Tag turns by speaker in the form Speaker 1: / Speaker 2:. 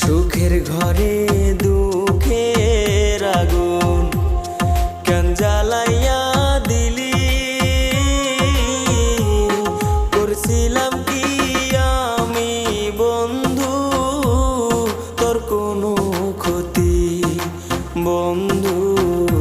Speaker 1: সুখের ঘরে দুঃখের আগুন কেন জ্বালাইয়া দিলি? করছিলাম কি আমি বন্ধু? তোর কোনো ক্ষতি, বন্ধু?